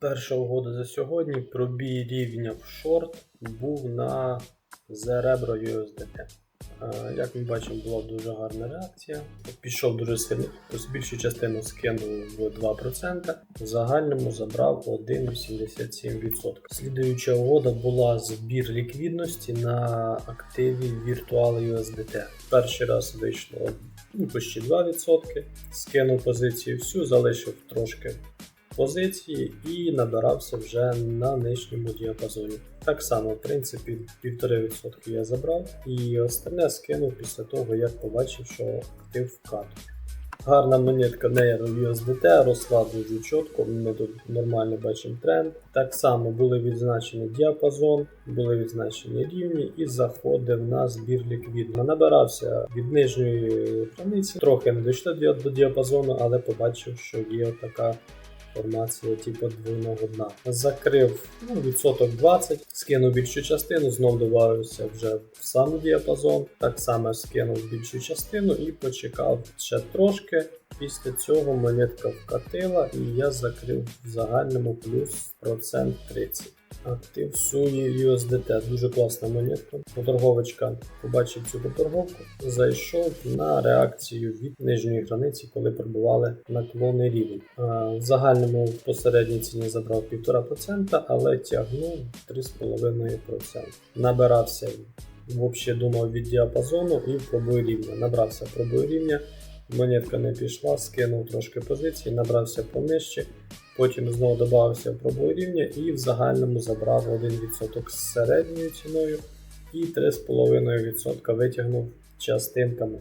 Перша угода за сьогодні. Пробій рівня в шорт був на Zerebro USDT. Е, Як ми бачимо, була дуже гарна реакція. Пішов дуже сильно, більшу частину скинув в 2%, в загальному забрав 1,87%. Слідуюча угода була збір ліквідності на активі Virtual USDT. Перший раз вийшло ну, почти 2%, скинув позицію всю, залишив трошки позиції і набирався вже на нижньому діапазоні. Так само, в принципі, 1,5% я забрав і остальне скинув після того, як побачив, що актив вкатує. Гарна монетка Nair USDT росла дуже чітко, ми тут нормально бачимо тренд. Так само були відзначені діапазон, були відзначені рівні і заходив на збір ліквідно. Набирався від нижньої границі, трохи не дійшло до до діапазону, але побачив, що є така формація типу двойного дна. Закрив ну, відсоток 20, скинув більшу частину, знов додався вже в сам діапазон. Так само скинув більшу частину і почекав ще трошки. Після цього монетка вкатила і я закрив в загальному плюс процент 30. Актив Sui USDT, дуже класна монетка. Поторговочка побачив цю поторговку, зайшов на реакцію від нижньої границі, коли пробували наклонний рівень. В загальному по середній ціні забрав 1,5%, але тягнув 3,5%. Набирався, взагалі думав від діапазону і в пробой рівня. Набрався в рівня, монетка не пішла, скинув трошки позиції, набрався понижче. Потім знову додався в пробу рівня і в загальному забрав 1% з середньою ціною і 3,5% витягнув частинками.